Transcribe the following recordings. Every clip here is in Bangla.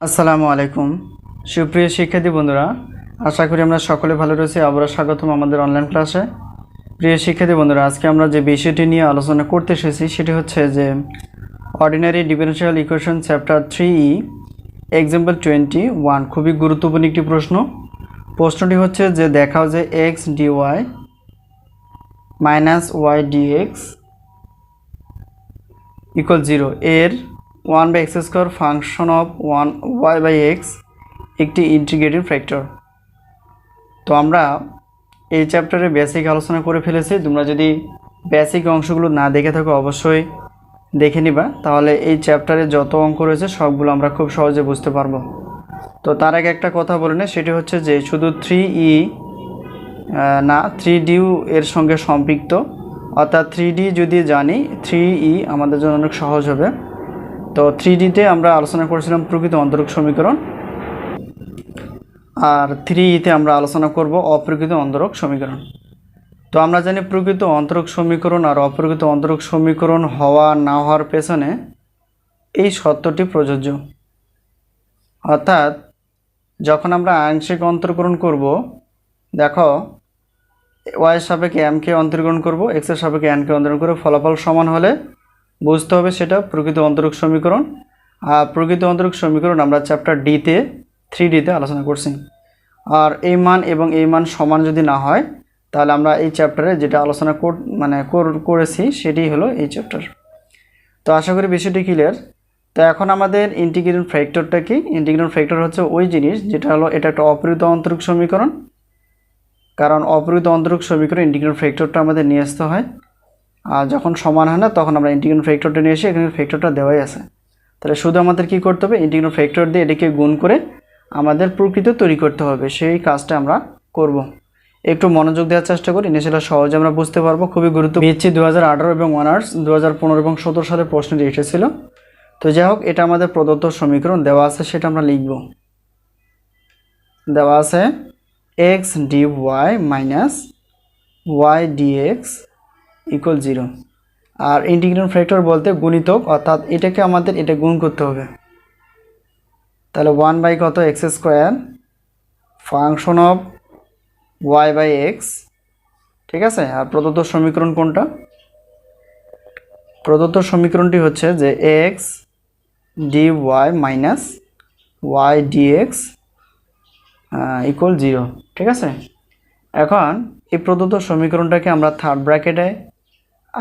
আসসালামু আলাইকুম। সুপ্রিয় শিক্ষার্থী বন্ধুরা, আশা করি আমরা সকলে ভালো রয়েছি। আবারও স্বাগতম আমাদের অনলাইন ক্লাসে প্রিয় শিক্ষার্থী বন্ধুরা, আজকে আমরা যে বিষয়টি নিয়ে আলোচনা করতে এসেছি, সেটি হচ্ছে যে ordinary differential equation chapter three ই এক্সাম্পল টোয়েন্টি ওয়ান খুবই গুরুত্বপূর্ণ একটি প্রশ্ন। প্রশ্নটি হচ্ছে যে দেখাও যে X DY minus Y DX equal zero এর one by X square function of one, Y by X একটি ইন্টিগ্রেটিভ ফ্যাক্টর। তো আমরা এই চ্যাপ্টারে বেসিক আলোচনা করে ফেলেছি। তোমরা যদি বেসিক অংশগুলো না দেখে থাকো, অবশ্যই দেখে নিবা। তাহলে এই চ্যাপ্টারে যত অঙ্ক রয়েছে, সবগুলো আমরা খুব সহজে বুঝতে পারব। তো তার আগে একটা কথা বলে নেই সেটি হচ্ছে যে শুধু থ্রি ই না থ্রি ডিউ এর সঙ্গে সম্পৃক্ত। অর্থাৎ থ্রি ডি যদি জানি থ্রি ই আমাদের জন্য অনেক সহজ হবে। তো থ্রি ডিতে আমরা আলোচনা করেছিলাম প্রকৃত অন্তরক সমীকরণ। আর থ্রি ইতে আমরা আলোচনা করব অপ্রকৃত অন্তরক সমীকরণ। তো আমরা জানি প্রকৃত অন্তরক সমীকরণ আর অপ্রকৃত অন্তরক সমীকরণ হওয়া না হওয়ার পেছনে এই সত্যটি প্রযোজ্য। অর্থাৎ যখন আমরা আংশিক অন্তর্করণ করব, দেখো ওয়াইয়ের সাপেক্ষে এমকে অন্তর্গ্রহণ করব এক্সের সাপেক্ষে এনকে অন্তর্গ্রহণ করে ফলাফল সমান হলে বুঝতে হবে সেটা, প্রকৃত অন্তরক সমীকরণ। আর প্রকৃত অন্তরক সমীকরণ আমরা চ্যাপ্টার ডিতে থ্রি ডিতে আলোচনা করছি। আর এই মান এবং এই মান সমান যদি না হয়, তাহলে আমরা এই চ্যাপ্টারে যেটা আলোচনা কর মানে কর- করেছি, সেটি হলো এই চ্যাপ্টার তো আশা করি বিষয়টি ক্লিয়ার তো এখন আমাদের ইন্টিগ্রেশন ফ্যাক্টরটা কি? ইন্টিগ্রেশন ফ্যাক্টর হচ্ছে ওই জিনিস যেটা হলো, এটা একটা অপরিত অন্তরিক সমীকরণ। কারণ অপরিত অন্তরিক সমীকরণ ইন্টিগ্রেশন ফ্যাক্টরটা আমাদের নিয়ে আসতে হয়। যখন সমান হয় না, তখন আমরা ইন্টিগ্রেশন ফ্যাক্টরটা নিয়ে এসে এখানে ফ্যাক্টরটা দেওয়াই আছে। তাহলে শুধু আমাদের কি করতে হবে? ইন্টিগ্রেশন ফ্যাক্টর দিয়ে এটাকে গুণ করে আমাদের প্রকৃত তৈরি করতে হবে। সেই কাজটা আমরা করব। একটু মনোযোগ দেওয়ার চেষ্টা করি, ইনিশিয়াল সহজে আমরা বুঝতে পারব। খুবই গুরুত্ব বিএসসি দু হাজার আঠারো এবং অনার্স দু হাজার পনেরো এবং সতেরো সালে প্রশ্নটি এসেছিল। তো যাই হোক, এটা আমাদের প্রদত্ত সমীকরণ। দেওয়া আছে সেটা আমরা লিখব। দেওয়া আছে X D Y minus Y D X equal zero আর ইন্টিগ্রেশন ফ্যাক্টর বলতে গুণিতক, অর্থাৎ এটাকে আমাদের এটা গুণ করতে হবে। তাহলে ওয়ান বাই কত? X square function of y by x ঠিক আছে? আর প্রদত্ত সমীকরণ কোনটা? প্রদত্ত সমীকরণটি হচ্ছে যে x d y minus y dx equal zero ঠিক আছে? এখন এই প্রদত্ত সমীকরণটাকে আমরা থার্ড ব্র্যাকেটে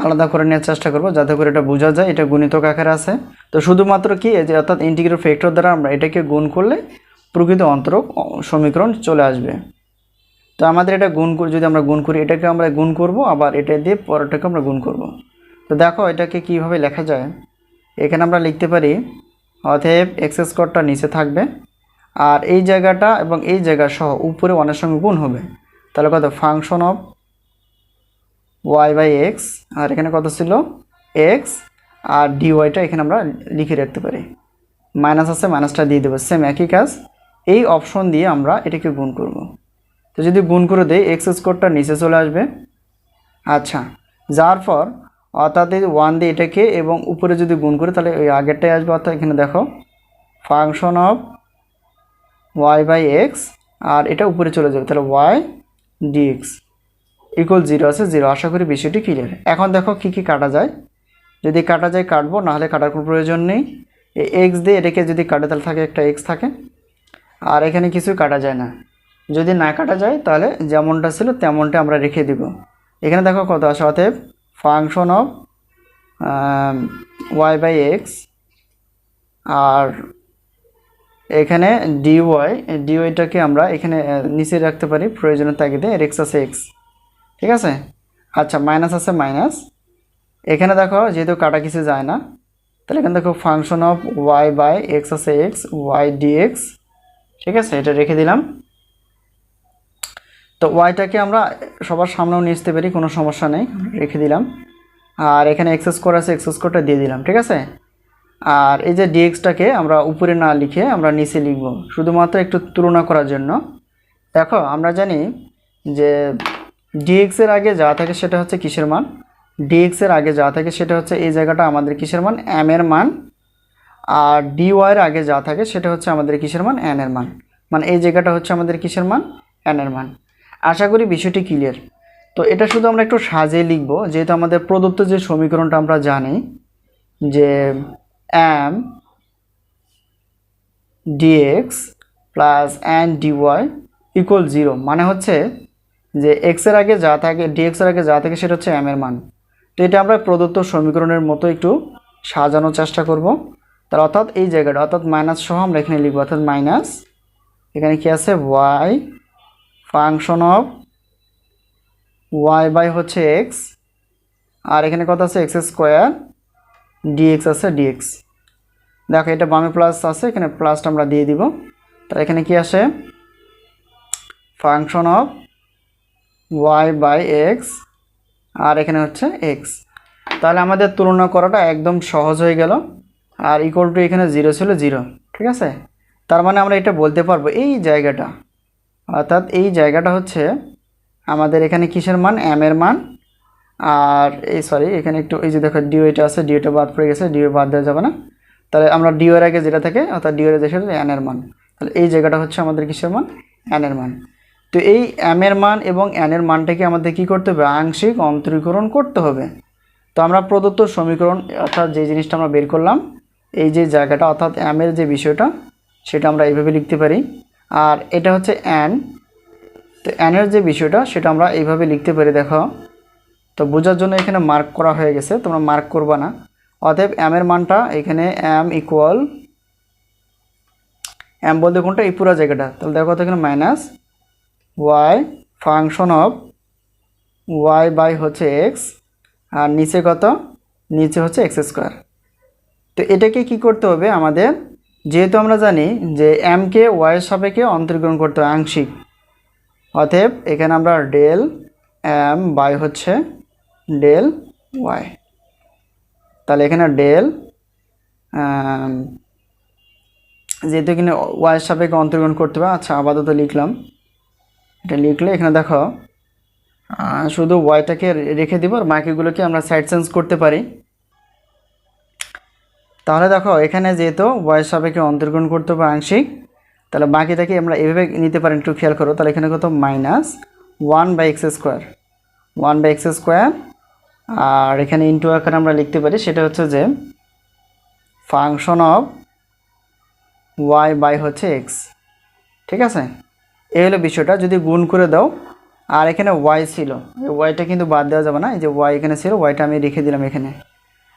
আলাদা করে নেওয়ার চেষ্টা করব যাতে করে এটা বোঝা যায়, এটা গুণিতক আকারে আছে। তো শুধুমাত্র কি যে অর্থাৎ ইন্টিগ্রেট ফ্যাক্টর দ্বারা আমরা এটাকে গুণ করলে প্রকৃত অন্তরক সমীকরণ চলে আসবে। তো আমাদের এটা গুণ যদি আমরা গুণ করি, এটাকে আমরা গুণ করব, আবার এটা দিয়ে পরেরটাকে আমরা গুণ করব। তো দেখো এটাকে কীভাবে লেখা যায়। এখানে আমরা লিখতে পারি, অতএব এক্স স্কোয়ারটা নিচে থাকবে, আর এই জায়গাটা এবং এই জায়গা সহ উপরে অনেক সঙ্গে গুণ হবে। তাহলে কত? Function of y by x আর এখানে কত ছিল? এক্স আর ডিওয়াইটা এখানে আমরা লিখে রাখতে পারি। মাইনাস আছে মাইনাসটা দিয়ে দেবো। সেম একই কাজ। এই অপশন দিয়ে আমরা এটাকে গুণ করব। তো যদি গুণ করে দেই এক্স স্কোরটা নিচে চলে আসবে। আচ্ছা যার পর অর্থাৎ ওয়ান দিয়ে এটাকে এবং উপরে যদি গুণ করি, তাহলে ওই আগেরটাই আসবে। অর্থাৎ এখানে দেখো function of y by x আর এটা উপরে চলে যাবে। তাহলে ওয়াই ডিএক্স ইকুয়াল জিরো আছে জিরো আশা করি বিষয়টি ক্লিয়ার এখন দেখো কি কি কাটা যায়। যদি কাটা যায় কাটবো, নাহলে কাটার কোনো প্রয়োজন নেই। এক্স দিয়ে এটাকে যদি কাটে, তাহলে থাকে একটা এক্স থাকে। আর এখানে কিছুই কাটা যায় না। যদি না কাটা যায়, তাহলে যেমনটা ছিল তেমনটা আমরা রেখে দিব। এখানে দেখো কত আছে, অতএব function of y by x আর এখানে ডিওয়াই ডিওয়াইটাকে আমরা এখানে নিচে রাখতে পারি। প্রয়োজনের তাগিদে এর এক্স আছে এক্স ঠিক আছে? আচ্ছা মাইনাস আছে মাইনাস এখানে দেখো, যেহেতু কাটা কিছু যায় না, তাহলে এখানে দেখো function of y by x আছে এক্স ওয়াই ডিএক্স ঠিক আছে? এটা রেখে দিলাম। তো ওয়াইটাকে আমরা সবার সামনেও নিয়ে আসতে পারি, কোনো সমস্যা নেই, রেখে দিলাম। আর এখানে এক্স স্কোর আছে এক্স স্কোরটা দিয়ে দিলাম, ঠিক আছে? আর এই যে ডিএক্সটাকে আমরা উপরে না লিখে আমরা নিচে লিখব, শুধুমাত্র একটু তুলনা করার জন্য। দেখো, আমরা জানি যে ডিএক্স এর আগে যা থাকে সেটা হচ্ছে কিসের মান? ডিএক্স এর আগে যা থাকে সেটা হচ্ছে এই জায়গাটা আমাদের কিসের মান? এম এর মান। আর ডি ওয়াইয়ের আগে যা থাকে সেটা হচ্ছে আমাদের কিসের মান? এন এর মান। মানে এই জায়গাটা হচ্ছে আমাদের কিসের মান? এন এর মান। আশা করি বিষয়টি ক্লিয়ার তো এটা শুধু আমরা একটু সাজিয়ে লিখব, যেহেতু আমাদের প্রদত্ত যে সমীকরণটা আমরা জানি, যে m dx plus n dy equal zero মানে হচ্ছে যে এক্সের আগে যা থাকে ডিএক্সের আগে যা থাকে সেটা হচ্ছে এম এর মান। তো এটা আমরা প্রদত্ত সমীকরণের মতো একটু সাজানোর চেষ্টা করব। তার অর্থাৎ এই জায়গাটা, অর্থাৎ মাইনাস সহ আমরা এখানে লিখব, অর্থাৎ মাইনাস এখানে কি আছে? Y function of y by হচ্ছে এক্স আর এখানে কত আছে? এক্স স্কোয়ার ডিএক্স আছে ডিএক্স দেখো, এটা বামে প্লাস আছে, এখানে প্লাসটা আমরা দিয়ে দিব। তাহলে এখানে কি আসে? Function of y by x আর এখানে হচ্ছে এক্স তাহলে আমাদের তুলনা করাটা একদম সহজ হয়ে গেল। আর ইকুয়াল টু এখানে জিরো ছিল জিরো ঠিক আছে? তার মানে আমরা এটা বলতে পারব এই জায়গাটা। অর্থাৎ এই জায়গাটা হচ্ছে আমাদের এখানে কিসের মান? এম এর মান। আর এই সরি এখানে একটু এই যে দেখো ডিওটা আছে ডিওটা বাদ পড়ে গেছে ডিও বাদ দেওয়া যাবে না। তাহলে আমরা ডিওর আগে যেটা থাকে, অর্থাৎ ডিওর দেখে এন এর মান। তাহলে এই জায়গাটা হচ্ছে আমাদের কিসের মান? এন এর মান। তো এই এম এর মান এবং এন এর মানটাকে আমাদের কি করতে হবে? আংশিক অন্তরীকরণ করতে হবে। তো আমরা প্রদত্ত সমীকরণ, অর্থাৎ যে জিনিসটা আমরা বের করলাম, এই যে জায়গাটা, অর্থাৎ এম এর যে বিষয়টা, সেটা আমরা এইভাবে লিখতে পারি। আর এটা হচ্ছে এন তো এনের যে বিষয়টা, সেটা আমরা এইভাবে লিখতে পারি, দেখো। তো বোঝার জন্য এখানে মার্ক করা হয়ে গেছে, তোমরা মার্ক করবা না। অতএব এম এর মানটা এখানে এম ইকুয়াল এম বলতে কোনটা? এই পুরো জায়গাটা। তাহলে দেখো তো এখানে minus y function of y by হচ্ছে এক্স আর নিচে কত? নিচে হচ্ছে এক্স স্কোয়ার তো এটাকে কি করতে হবে আমাদের? যেহেতু আমরা জানি যে এমকে ওয়াইয়ের সাপেক্ষে অন্তর্গ্রহণ করতে হবে আংশিক, অতএব এখানে আমরা ডেল এম বাই হচ্ছে ডেল ওয়াই তাহলে এখানে ডেল যেহেতু এখানে ওয়াইয়ের সাপেক্ষে অন্তর্গ্রহণ করতে হবে আচ্ছা আপাতত লিখলাম। এটা লিখলে এখানে দেখো শুধু ওয়াইটাকে রেখে দিব আর বাকিগুলোকে আমরা সাইড চেঞ্জ করতে পারি। তাহলে দেখো, এখানে যেহেতু ওয়াইয়ের সাপেক্ষে অন্তর্গ্রহণ করতে হবে আংশিক, তাহলে বাকিটাকে আমরা এভাবে নিতে পারি, একটু খেয়াল করো, তাহলে এখানে কত? Minus one by x square one by x square আর এখানে ইন্টু আকারে আমরা লিখতে পারি, সেটা হচ্ছে যে ফাংশন অফ ওয়াই বাই হচ্ছে এক্স ঠিক আছে? এই হলো বিষয়টা, যদি গুণ করে দাও, আর এখানে ওয়াই ছিল ওয়াইটা কিন্তু বাদ দেওয়া যাবে না, এই যে ওয়াই এখানে ছিল ওয়াইটা আমি রেখে দিলাম এখানে।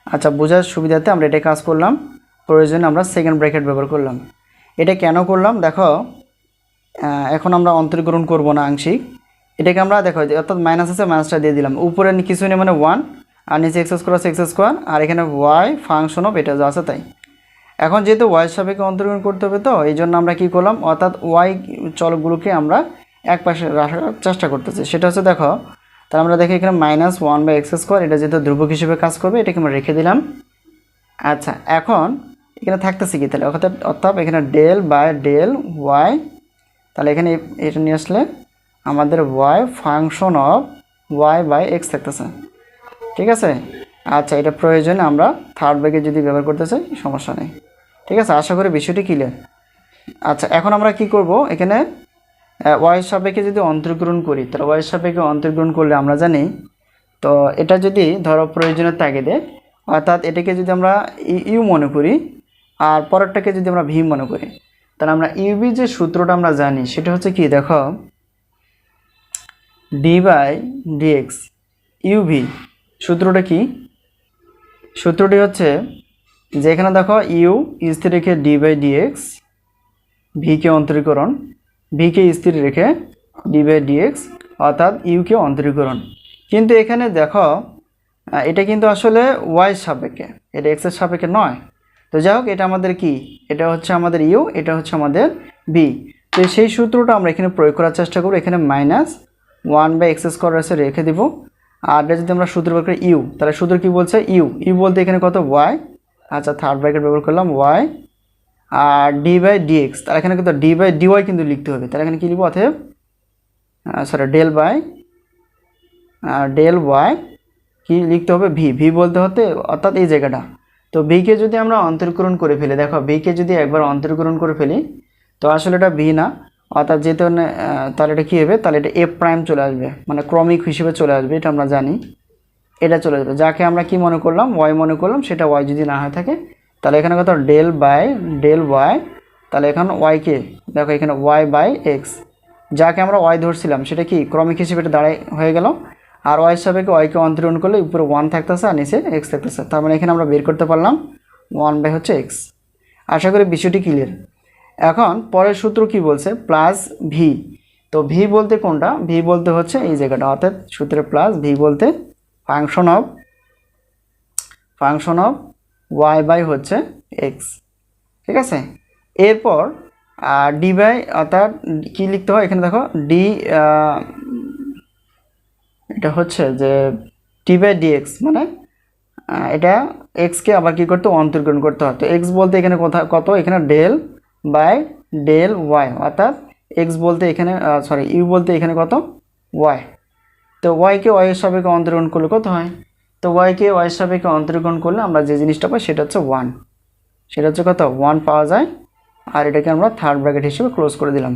আচ্ছা বোঝার সুবিধাতে আমরা এটা কাজ করলাম, প্রয়োজনে আমরা সেকেন্ড ব্র্যাকেট ব্যবহার করলাম। এটা কেন করলাম? দেখো এখন আমরা অন্তর্গ্রহণ করব না আংশিক। এটাকে আমরা, দেখো অর্থাৎ মাইনাস আছে মাইনাসটা দিয়ে দিলাম। উপরে কিছু নেই মানে ওয়ান আর নিচে এক্স স্কোয়ার আছে এক্স স্কোয়ার আর এখানে ওয়াই ফাংশন অফ এটা যা আছে তাই। এখন যেহেতু ওয়াই সাপেক্ষে অন্তর্গ্রহণ করতে হবে তো এই জন্য আমরা কী করলাম? অর্থাৎ ওয়াই চলকগুলোকে আমরা এক পাশে রাখার চেষ্টা করতেছি। সেটা হচ্ছে দেখো, তাহলে আমরা দেখি এখানে minus one by x square এটা যেহেতু ধ্রুবক হিসেবে কাজ করবে, এটাকে আমরা রেখে দিলাম। আচ্ছা এখন এখানে থাকতেছে কি তাহলে? অর্থাৎ অর্থাৎ এখানে ডেল বাই ডেল ওয়াই তাহলে এখানে এটা নিয়ে আসলে আমাদের y function of y by x থাকতেছে। ঠিক আছে? আচ্ছা এটা প্রয়োজনে আমরা থার্ড ব্যাগে যদি ব্যবহার করতে চাই, সমস্যা নেই। ঠিক আছে, আশা করি বিষয়টি ক্লিয়ার আচ্ছা এখন আমরা কি করব? এখানে ওয়াই সাপেক্ষে যদি অন্তর্গ্রহণ করি, তাহলে ওয়াই সাপেক্ষে অন্তর্গ্রহণ করলে আমরা জানি, তো এটা যদি ধরো প্রয়োজনের তাগিদে, অর্থাৎ এটাকে যদি আমরা ইউ মনে করি, আর পরেরটাকে যদি আমরা ভি মনে করি, তাহলে আমরা ইউবি যে সূত্রটা আমরা জানি, সেটা হচ্ছে কি, দেখো ডি বাই ডিএক্স ইউভি সূত্রটা কি? সূত্রটি হচ্ছে যে এখানে দেখো ইউ স্থির রেখে ডি বাই ডিএক্স ভিকে অন্তরীকরণ ভিকে স্থির রেখে ডি বাই ডিএক্স অর্থাৎ ইউকে অন্তরীকরণ। কিন্তু এখানে দেখো এটা কিন্তু আসলে ওয়াই সাপেক্ষে, এটা এক্সের সাপেক্ষে নয়। তো যাই হোক, এটা আমাদের কি? এটা হচ্ছে আমাদের ইউ এটা হচ্ছে আমাদের বি তো সেই সূত্রটা আমরা এখানে প্রয়োগ করার চেষ্টা করব। এখানে minus one by x square এসে রেখে দিব। আর যদি আমরা সূত্র ব্যবহার করি ইউ তাহলে সূত্র কি বলছে? ইউ ইউ বলতে এখানে কত? ওয়াই আচ্ছা থার্ড ব্র্যাকেট ব্যবহার করলাম ওয়াই আর ডি বাই ডিএক্স তার এখানে কিন্তু ডি বাই ডিওয়াই কিন্তু লিখতে হবে তাহলে এখানে কী লিখব অতএব? Sorry del by del y কি লিখতে হবে? ভি ভি বলতে হতে, অর্থাৎ এই জায়গাটা। তো বিকে যদি আমরা অন্তরীকরণ করে ফেলি, দেখো বিকে যদি একবার অন্তরীকরণ করে ফেলি, তো আসলে এটা ভি না, অর্থাৎ যেহেতু তাহলে এটা কী হবে? তাহলে এটা এফ প্রাইম চলে আসবে মানে ক্রমিক হিসেবে চলে আসবে, এটা আমরা জানি। এটা চলে যাবে। যাকে আমরা কি মনে করলাম? ওয়াই মনে করলাম, সেটা ওয়াই যদি না হয়ে থাকে, তাহলে এখানে কত? ডেল বাই ডেল ওয়াই তাহলে এখানে ওয়াইকে দেখো এখানে ওয়াই বাই এক্স যাকে আমরা ওয়াই ধরছিলাম, সেটা কি? ক্রমিক হিসেবে এটা দাঁড়ায় হয়ে গেল। আর ওয়াই সাপেক্ষে ওয়াইকে অন্তরণ করলে উপরে ওয়ান থাকতেছে আর নিচে এক্স থাকতেছে। তার মানে এখানে আমরা বের করতে পারলাম ওয়ান বাই হচ্ছে এক্স আশা করি বিষয়টি ক্লিয়ার এখন পরের সূত্র কি বলছে? প্লাস ভি তো ভি বলতে কোনটা? ভি বলতে হচ্ছে এই জায়গাটা। অর্থাৎ সূত্রে প্লাস ভি বলতে function of function of y by হচ্ছে এক্স। ঠিক আছে? এরপর ডি বাই অর্থাৎ কী লিখতে হয় এখানে দেখো? ডি এটা হচ্ছে যে টি বাই ডিএক্স মানে এটা এক্সকে আবার কী করতে? অন্তর্গ্রহণ করতে হয়। তো এক্স বলতে এখানে কোথা কত? এখানে ডেল বাই ডেল ওয়াই। অর্থাৎ এক্স বলতে এখানে সরি ইউ বলতে এখানে কত? ওয়াই। তো ওয়াইকে ওয়াইয়ের সাপেক্ষে অন্তর্গ্রহণ করলে কত হয়? তো ওয়াইকে ওয়াইয়ের সাপেক্ষে অন্তর্গ্রহণ করলে আমরা যে জিনিসটা পাই সেটা হচ্ছে ওয়ান সেটা হচ্ছে কত? ওয়ান পাওয়া যায়। আর এটাকে আমরা থার্ড ব্র্যাকেট হিসেবে ক্লোজ করে দিলাম।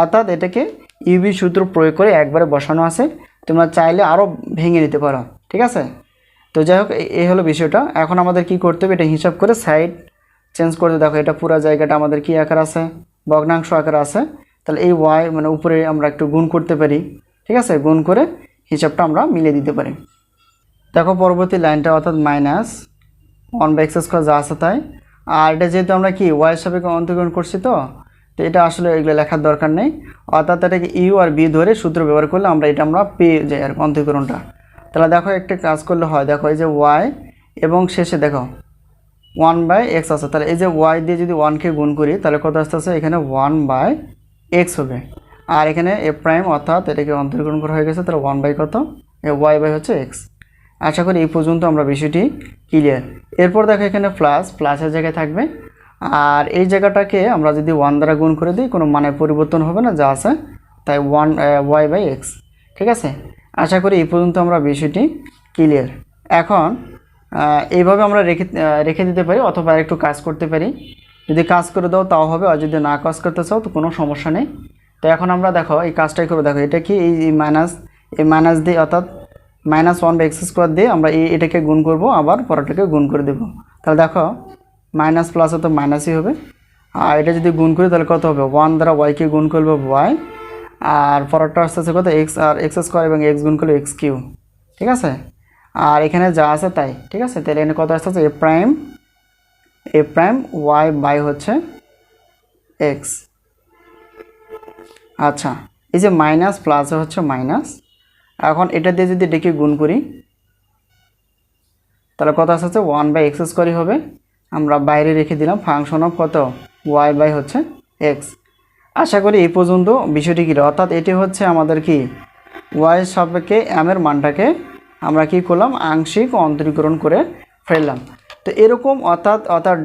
অর্থাৎ এটাকে ইউবি সূত্র প্রয়োগ করে একবারে বসানো আছে। তোমরা চাইলে আরও ভেঙে নিতে পারো, ঠিক আছে? তো যাই হোক এই হলো বিষয়টা। এখন আমাদের কি করতে হবে? এটা হিসাব করে সাইড চেঞ্জ করতে দেখো, এটা পুরো জায়গাটা আমাদের কি আকার আছে? ভগ্নাংশ আকার আছে। তাহলে এই ওয়াই মানে উপরে আমরা একটু গুণ করতে পারি, ঠিক আছে? গুণ করে হিসাবটা আমরা মিলিয়ে দিতে পারি। দেখো পরবর্তী লাইনটা অর্থাৎ minus one by x square যা আছে তাই। আর এটা যেহেতু আমরা কি ওয়াই সাপেক্ষে অন্তর্গ্রহণ করছি তো তো এটা আসলে এগুলো লেখার দরকার নেই। অর্থাৎ এটাকে ইউ আর বি ধরে সূত্র ব্যবহার করলে আমরা এটা আমরা পেয়ে যাই আর কি অন্তর্গ্রহণটা তাহলে দেখো একটা কাজ করলে হয়, দেখো এই যে ওয়াই এবং শেষে দেখো ওয়ান বাই এক্স আছে। তাহলে এই যে ওয়াই দিয়ে যদি ওয়ানকে গুণ করি, তাহলে কত আসতেছে? এখানে ওয়ান বাই এক্স হবে। আর এখানে এ প্রাইম অর্থাৎ এটাকে অন্তর্গ্রহণ করা হয়ে গেছে, তাহলে ওয়ান বাই কত? ওয়াই বাই হচ্ছে এক্স আশা করি এই পর্যন্ত আমরা বিষয়টি ক্লিয়ার এরপর দেখো এখানে প্লাস প্লাসের জায়গায় থাকবে। আর এই জায়গাটাকে আমরা যদি ওয়ান দ্বারা গুণ করে দিই, কোনো মানে পরিবর্তন হবে না, যা আছে, তাই ওয়ান ওয়াই বাই এক্স ঠিক আছে? আশা করি এই পর্যন্ত আমরা বিষয়টি ক্লিয়ার এখন এইভাবে আমরা রেখে রেখে দিতে পারি অথবা একটু কাজ করতে পারি। যদি কাজ করে দাও, তাও হবে, আর যদি না কাজ করতে চাও, তো কোনো সমস্যা নেই। তো এখন আমরা দেখো, এই কাজটাই করব। দেখো, এটা কি? এই মাইনাস এই মাইনাস দিয়ে, অর্থাৎ minus one by x square দিয়ে আমরা এই এটাকে গুণ করব, আবার পরটাকে গুণ করে দেবো। তাহলে দেখো মাইনাস প্লাস তো মাইনাসই হবে। আর এটা যদি গুণ করি, তাহলে কত হবে? ওয়ান দ্বারা ওয়াইকে গুণ করব ওয়াই আর পরেরটা আসতে আছে কত? এক্স আর এক্স স্কোয়ার এবং এক্স গুণ করলে এক্স কিউ ঠিক আছে? আর এখানে যা আছে তাই। ঠিক আছে? তাহলে এখানে কত আসতে আছে a prime a prime y by হচ্ছে এক্স আচ্ছা এই যে মাইনাস প্লাসে হচ্ছে মাইনাস এখন এটা দিয়ে যদি ডেকে গুণ করি, তাহলে কত আসছে ওয়ান বাই এক্স স্কোয়ারই হবে। আমরা বাইরে রেখে দিলাম ফাংশন অফ কত? ওয়াই বাই হচ্ছে এক্স আশা করি এই পর্যন্ত বিষয়টি কী অর্থাৎ এটি হচ্ছে আমাদের কি? ওয়াই সাপেক্ষে এমের মানটাকে আমরা কি করলাম? আংশিক অন্তরীকরণ করে ফেললাম। তো এরকম অর্থাৎ অর্থাৎ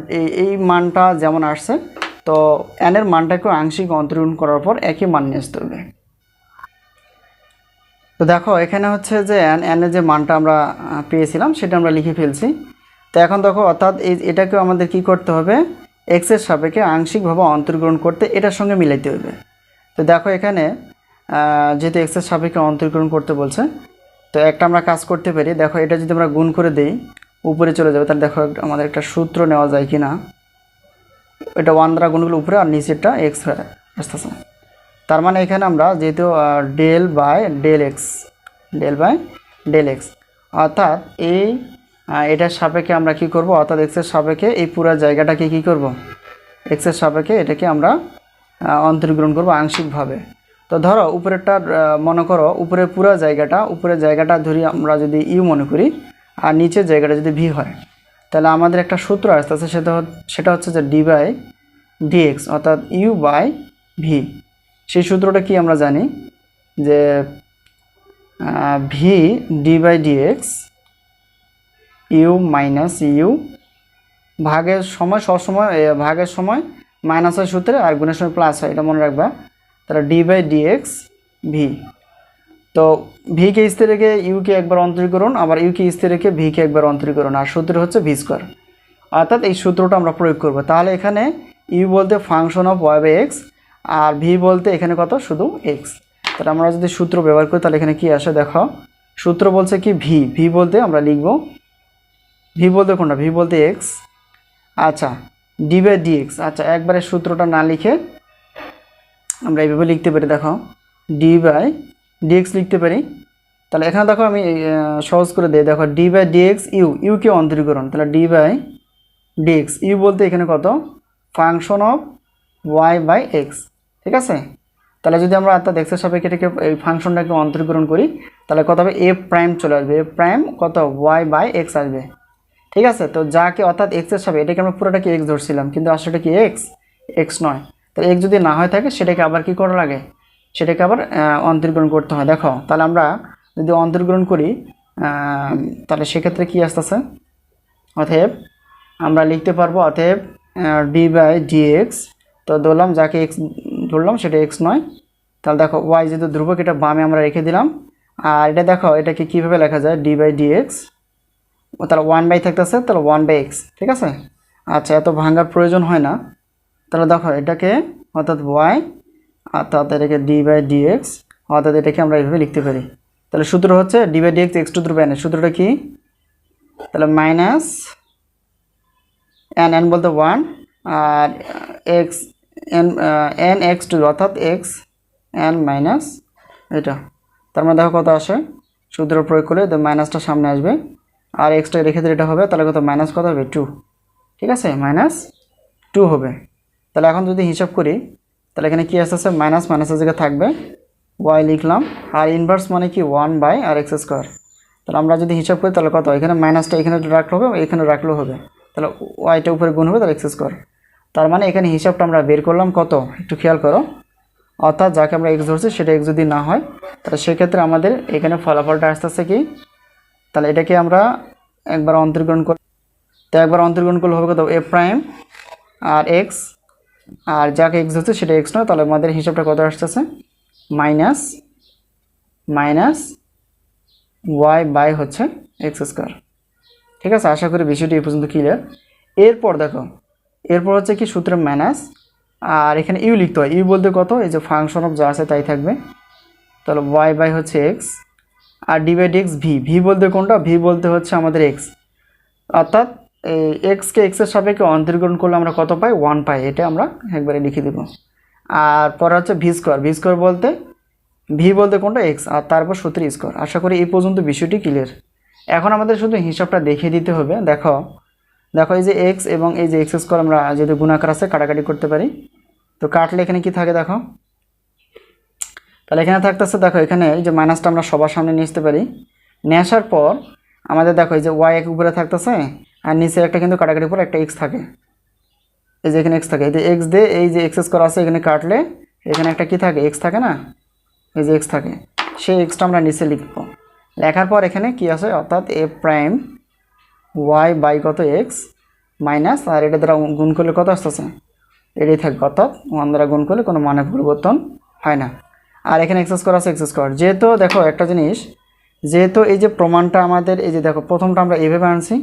এই মানটা যেমন আসছে তো এনের মানটাকেও আংশিক অন্তরীকরণ করার পর একই মান নিয়ে আসতে হবে তো দেখো, এখানে হচ্ছে যে এন এনের যে মানটা আমরা পেয়েছিলাম, সেটা আমরা লিখে ফেলছি। তো এখন দেখো, অর্থাৎ এই, এটাকেও আমাদের কি করতে হবে? এক্সের সাপেক্ষে আংশিকভাবে অন্তর্গ্রহণ করতে এটার সঙ্গে মিলাইতে হবে। তো দেখো এখানে যেহেতু এক্সের সাপেক্ষে অন্তর্গ্রহণ করতে বলছে, তো একটা আমরা কাজ করতে পারি। দেখো, এটা যদি আমরা গুণ করে দিই, উপরে চলে যাবে। তাহলে দেখো, আমাদের একটা সূত্র নেওয়া যায় কি না এটা ওয়ান দ্বারা গুণগুলো উপরে আর নিচেরটা এক্স আসতেছে। তার মানে এখানে আমরা যেহেতু del by del x del by del x অর্থাৎ এই এটার সাপেক্ষে আমরা কি করব? অর্থাৎ এক্সের সাপেক্ষে এই পুরো জায়গাটাকে কি করব? এক্সের সাপেক্ষে এটাকে আমরা অন্তর্গ্রহণ করব আংশিকভাবে। তো ধরো উপরেরটা মনে করো উপরের পুরো জায়গাটা, উপরের জায়গাটা ধরি আমরা যদি ইউ মনে করি, আর নিচের জায়গাটা যদি ভি হয়। তাহলে আমাদের একটা সূত্র আসতেছে সেটা হচ্ছে সেটা হচ্ছে যে ডি বাই ডিএক্স অর্থাৎ ইউ বাই ভি সেই সূত্রটা কি আমরা জানি? যে v d by dx u minus u ভাগের সময় সবসময় ভাগের সময় মাইনাস হয় সূত্রে আর গুণের সময় প্লাস হয়, এটা মনে রাখবা। তাহলে ডি বাই ডিএক্স ভি তো ভিকে স্থির রেখে ইউকে একবার অন্তরীকরণ আবার ইউকে স্থির রেখে ভিকে একবার অন্তরীকরণ আর সূত্র হচ্ছে ভি স্কোয়ার অর্থাৎ এই সূত্রটা আমরা প্রয়োগ করব। তাহলে এখানে ইউ বলতে function of y by x R v বলতে এখানে কত? শুধু এক্স তাহলে আমরা যদি সূত্র ব্যবহার করি, তাহলে এখানে কি আসে? দেখো, সূত্র বলছে কি ভি ভি বলতে আমরা লিখব ভি বলতে কোনটা? ভি বলতে এক্স আচ্ছা ডি বাই ডি এক্স আচ্ছা একবারে সূত্রটা না লিখে আমরা এইভাবে লিখতে পারি, দেখো ডি বাই ডিএক্স লিখতে পারি। তাহলে এখানে দেখো আমি সহজ করে দিই। দেখো ডি বাই ডিএক্স ইউ ইউকে অন্তরীকরণ। তাহলে ডি বাই ডিএক্স ইউ বলতে এখানে কত? Function of y by x ঠিক আছে? তাহলে যদি আমরা অর্থাৎ এক্সের সাপেক্ষে এটাকে, এই ফাংশনটাকে অন্তরীকরণ করি, তাহলে কত হবে? এ প্রাইম চলে আসবে। এ প্রাইম কত? ওয়াই বাই এক্স আসবে। ঠিক আছে? তো যাকে, অর্থাৎ এক্সের সাথে এটাকে আমরা পুরোটাকে এক্স ধরছিলাম, কিন্তু আসলে কি এক্স এক্স নয়। তো এক্স যদি না হয়ে থাকে, সেটাকে আবার কি করা লাগে? সেটাকে আবার অন্তর্গ্রহণ করতে হয়। দেখো, তাহলে আমরা যদি অন্তর্গ্রহণ করি তাহলে সেক্ষেত্রে কি আসতেছে? অতএব আমরা লিখতে পারব, অতএব ডি বাই ডি এক্স তো ধরলাম যাকে এক্স ধরলাম সেটা এক্স নয়। তাহলে দেখো ওয়াই যেহেতু ধ্রুবক, এটা বামে আমরা রেখে দিলাম। আর এটা দেখো, এটাকে কীভাবে লেখা যায়? ডি বাই ডি এক্স তাহলে ওয়ান বাই থাকতেছে, তাহলে ওয়ান বাই এক্স ঠিক আছে? আচ্ছা এত ভাঙার প্রয়োজন হয় না। তাহলে দেখো, এটাকে অর্থাৎ ওয়াই অর্থাৎ এটাকে ডি বাই ডি এক্স অর্থাৎ এটাকে আমরা এইভাবে লিখতে পারি। তাহলে সূত্র হচ্ছে d by d x x to দ্রু n সূত্রটা কি? তাহলে মাইনাস এন এন বলতে one R x n n x to অর্থাৎ এক্স এন মাইনাস এটা। তার মানে দেখো কত আসে? সূত্র প্রয়োগ করে তো মাইনাসটা সামনে আসবে। আর এক্সটা রেখে দিলে এটা হবে, তাহলে কত? মাইনাস কত হবে? টু ঠিক আছে? মাইনাস টু হবে। তাহলে এখন যদি হিসাব করি তাহলে এখানে কি আসতেছে? মাইনাস মাইনাসের জায়গায় থাকবে। ওয়াই লিখলাম। আর ইনভার্স মানে কি? ওয়ান বাই আর এক্স স্কোয়ার তাহলে আমরা যদি হিসাব করি, তাহলে কত? এখানে মাইনাসটা এখানে রাখলে হবে, এখানে রাখলেও হবে। তাহলে ওয়াইটা উপরে গুণ হবে, তাহলে এক্স স্কোয়ার তার মানে এখানে হিসাবটা আমরা বের করলাম কত? একটু খেয়াল করো। অর্থাৎ যাকে আমরা এক্স ধরছি, সেটা এক্স যদি না হয়, তাহলে সেক্ষেত্রে আমাদের এখানে ফলাফলটা আসতে আসতেছে কি? তাহলে এটাকে আমরা একবার অন্তর্গ্রহণ করি তো একবার অন্তর্গ্রহণ করলে হবে কত? এ প্রাইম আর এক্স আর যাকে এক্স হচ্ছে সেটা এক্স নয়, তাহলে আমাদের হিসাবটা কত আসতেছে? মাইনাস মাইনাস ওয়াই বাই হচ্ছে এক্স স্কোয়ার ঠিক আছে, আশা করি বিষয়টি এই পর্যন্ত ক্লিয়ার এরপর দেখো, এরপর হচ্ছে কি সূত্রে মাইনাস, আর এখানে ইউ লিখতে হয়। ইউ বলতে কত? এই যে ফাংশন অফ যা আছে তাই থাকবে। তাহলে ওয়াই বাই হচ্ছে x R d by x v v বলতে কোনটা? ভি বলতে হচ্ছে আমাদের এক্স অর্থাৎ এই এক্সকে এক্সের সাপেক্ষে অন্তর্গ্রহণ করলে আমরা কত পাই? ওয়ান পাই। এটা আমরা একবারে লিখে দেব। আর পরে হচ্ছে ভি স্কোয়ার ভি স্কোয়ার বলতে ভি বলতে কোনটা? এক্স আর তারপর সূত্র স্কোয়ার আশা করি এই পর্যন্ত বিষয়টি ক্লিয়ার এখন আমাদের শুধু হিসাবটা দেখিয়ে দিতে হবে। দেখো দেখো এই যে এক্স এবং এই যে এক্স স্কোয়ার আমরা যেহেতু গুণাকার আছে, কাটাকাটি করতে পারি। তো কাটলে এখানে কি থাকে দেখো? তাহলে এখানে থাকতেছে, দেখো এখানে এই যে মাইনাসটা আমরা সবার সামনে নিয়ে আসতে পারি। নিয়ে আসার পর আমাদের দেখো এই যে ওয়াই এক উপরে থাকতেছে। আর নিচে একটা কিন্তু কাটাকাটির উপর একটা এক্স থাকে। এই যে এখানে এক্স থাকে। এই যে এক্স দিয়ে এই যে এক্স স্কোয়ার আছে, এখানে কাটলে এখানে একটা কি থাকে? এক্স থাকে না? এই যে এক্স থাকে। সেই এক্সটা আমরা নিচে লিখব। লেখার পর এখানে কি আছে? অর্থাৎ এ প্রাইম ওয়াই বাই কত এক্স মাইনাস আর এটা দ্বারা গুণ করলে কত আসতেছে? এটাই থাকবে অর্থাৎ ওয়ান দ্বারা গুণ করলে কোনো মানে পরিবর্তন হয় না। আর এখানে এক্স স্কোয়ার আছে এক্স স্কোয়ার যেহেতু দেখো একটা জিনিস, যেহেতু এই যে প্রমাণটা আমাদের, এই যে দেখো প্রথমটা আমরা এভাবে আনছি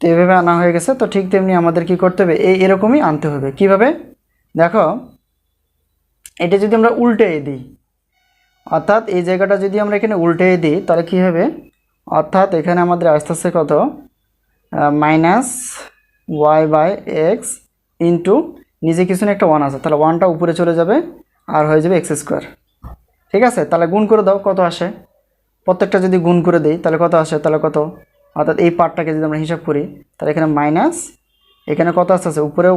তো এভাবে আনা হয়ে গেছে, তো ঠিক তেমনি আমাদের কি করতে হবে? এই এরকমই আনতে হবে। কীভাবে? দেখো, এটা যদি আমরা উল্টে দিই, অর্থাৎ এই জায়গাটা যদি আমরা এখানে উল্টে দিই, তাহলে কী হবে? অর্থাৎ এখানে আমাদের আসতে আসতে কত? Minus y by x into নিজে কিছু না একটা ওয়ান আছে, তাহলে ওয়ানটা উপরে চলে যাবে আর হয়ে যাবে এক্স স্কোয়ার ঠিক আছে? তাহলে গুণ করে দাও, কত আসে? প্রত্যেকটা যদি গুণ করে দিই, তাহলে কত আসে? তাহলে কত? অর্থাৎ এই পার্টটাকে যদি আমরা হিসাব করি, তাহলে এখানে মাইনাস এখানে কত আসতেছে উপরেও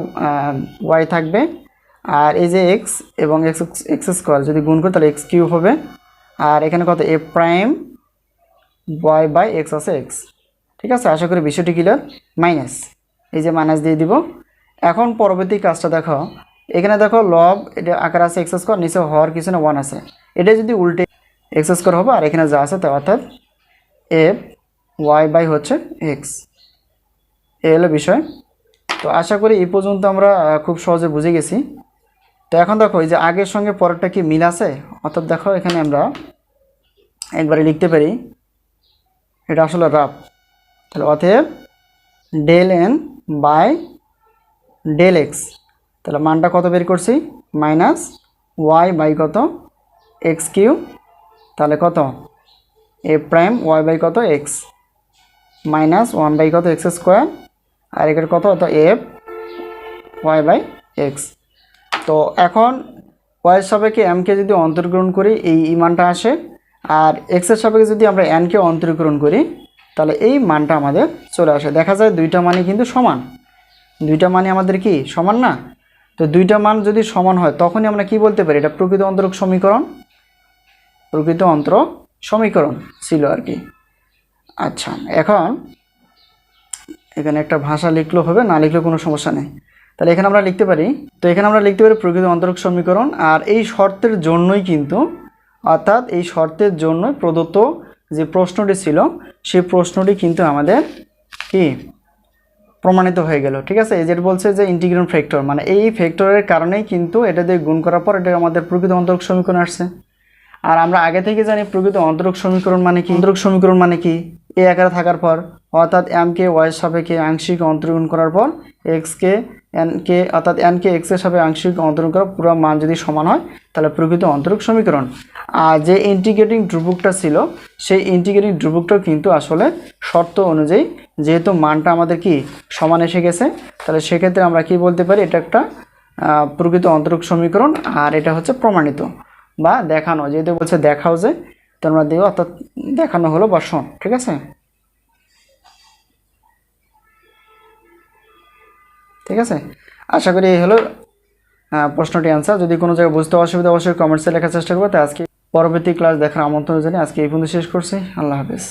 ওয়াই থাকবে। আর এই যে এক্স এবং এক্স এক্স স্কোয়ার যদি গুণ করি, তাহলে এক্স কিউব হবে। আর এখানে কত? A prime y by x আছে এক্স ঠিক আছে? আশা করি বিষয়টি ক্লিয়ার মাইনাস এই যে মাইনাস দিয়ে দিব। এখন পরবর্তী কাজটা দেখো। এখানে দেখো লব এটা আকার আছে এক্স স্কোয়ার নিচে হওয়ার কিছু না ওয়ান আছে। এটা যদি উল্টে এক্স স্কোয়ার হবে, আর এখানে যা আছে, তা অর্থাৎ এফ ওয়াই বাই হচ্ছে এক্স এ হলো বিষয়। তো আশা করি এই পর্যন্ত আমরা খুব সহজে বুঝে গেছি। তো এখন দেখো, এই যে আগের সঙ্গে পরেরটা কি মিল আছে? অর্থাৎ দেখো, এখানে আমরা একবারে লিখতে পারি, এটা আসলে রাফ তাহলে অতএব del n by del x তাহলে মানটা কত বের করছি? মাইনাস ওয়াই বাই কত? এক্স কিউ তাহলে কত? এ প্রাইম ওয়াই বাই কত? এক্স মাইনাস ওয়ান বাই কত? X square. আর এখানে কত? তো এফ ওয়াই বাই এক্স। তো এখন ওয়াইয়ের সাপেক্ষে এমকে যদি অন্তর্গ্রহণ করি, এই এই মানটা আসে। আর এক্সের সাপেক্ষে যদি আমরা এনকে অন্তর্গ্রহণ করি, তাহলে এই মানটা আমাদের চলে আসে। দেখা যায় দুইটা মানই কিন্তু সমান। দুইটা মানে আমাদের কি? সমান না? তো দুইটা মান যদি সমান হয়, তখনই আমরা কি বলতে পারি? এটা প্রকৃত অন্তরক সমীকরণ। প্রকৃত অন্তরক সমীকরণ ছিল আর কি। আচ্ছা এখন এখানে একটা ভাষা লিখলেও হবে, না লিখলেও কোনো সমস্যা নেই। তাহলে এখানে আমরা লিখতে পারি, তো এখানে আমরা লিখতে পারি প্রকৃত অন্তরক সমীকরণ, আর এই শর্তের জন্যই কিন্তু, অর্থাৎ এই শর্তের জন্যই প্রদত্ত যে প্রশ্নটি ছিল সেই প্রশ্নটি কিন্তু আমাদের কি? প্রমাণিত হয়ে গেল, ঠিক আছে? এই যেটা বলছে যে ইন্টিগ্রেশন ফ্যাক্টর মানে এই ফ্যাক্টরের কারণেই কিন্তু এটা দিয়ে গুণ করার পর এটা আমাদের প্রকৃত অন্তরক সমীকরণ আসছে। আর আমরা আগে থেকে জানি প্রকৃত অন্তরক সমীকরণ মানে কি? অন্তরক সমীকরণ মানে কি? এ আকারে থাকার পর, অর্থাৎ এম কে ওয়াইয়ের সাপেক্ষে আংশিক অন্তরগুণ করার পর এক্স কে এন কে অর্থাৎ এন কে এক্সের সাপেক্ষে আংশিক অন্তরণ করার পুরো মান যদি সমান হয়, তাহলে প্রকৃত অন্তরক সমীকরণ। আর যে ইন্টিগ্রেটিং ধ্রুবকটা ছিল, সেই ইন্টিগ্রেটিং ধ্রুবকটাও কিন্তু আসলে শর্ত অনুযায়ী যেহেতু মানটা আমাদের কি? সমান এসে গেছে। তাহলে সেক্ষেত্রে আমরা কি বলতে পারি? এটা একটা প্রকৃত অন্তরক সমীকরণ, আর এটা হচ্ছে প্রমাণিত। বা দেখানো, যেহেতু বলছে দেখাও যে, তোমরা দিও, অর্থাৎ দেখানো হলো বর্ষণ ঠিক আছে? ঠিক আছে? আশা করি এই হলো প্রশ্নটি অ্যান্সার যদি কোনো জায়গায় বুঝতে অসুবিধা, অবশ্যই কমেন্টসে লেখার চেষ্টা করব। তাই আজকে পরবর্তী ক্লাস দেখার আমন্ত্রণ জানিয়ে আজকে এই পর্যন্ত শেষ করছি। আল্লাহ হাফেজ।